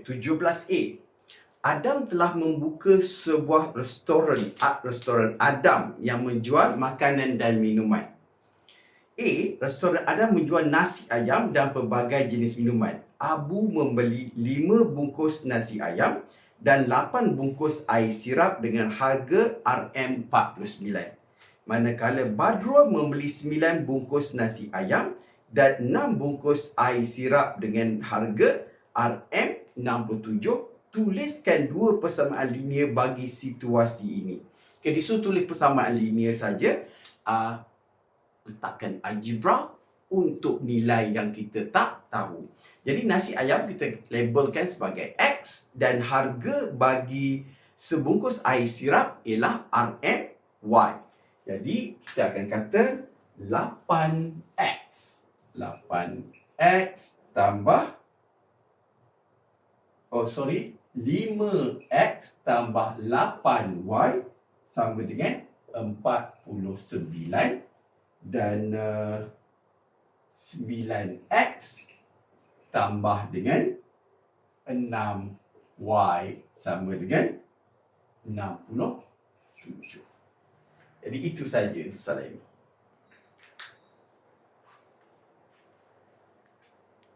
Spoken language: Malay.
Okay, 17A. Adam telah membuka sebuah restoran, ah, restoran Adam yang menjual makanan dan minuman. A. Restoran Adam menjual nasi ayam dan pelbagai jenis minuman. Abu membeli 5 bungkus nasi ayam dan 8 bungkus air sirap dengan harga RM49. Manakala Badrul membeli 9 bungkus nasi ayam dan 6 bungkus air sirap dengan harga RM67. Tuliskan dua persamaan linear bagi situasi ini. Okay, disuruh tulis persamaan linear saja. Uh, letakkan algebra untuk nilai yang kita tak tahu. Jadi nasi ayam kita labelkan sebagai X dan harga bagi sebungkus air sirap ialah RMY. Jadi kita akan kata 8X. 8X tambah Oh sorry 5X tambah 8Y sama dengan 49 dan uh, 9X tambah dengan 6Y sama dengan 67. Jadi itu saja untuk soalan ini.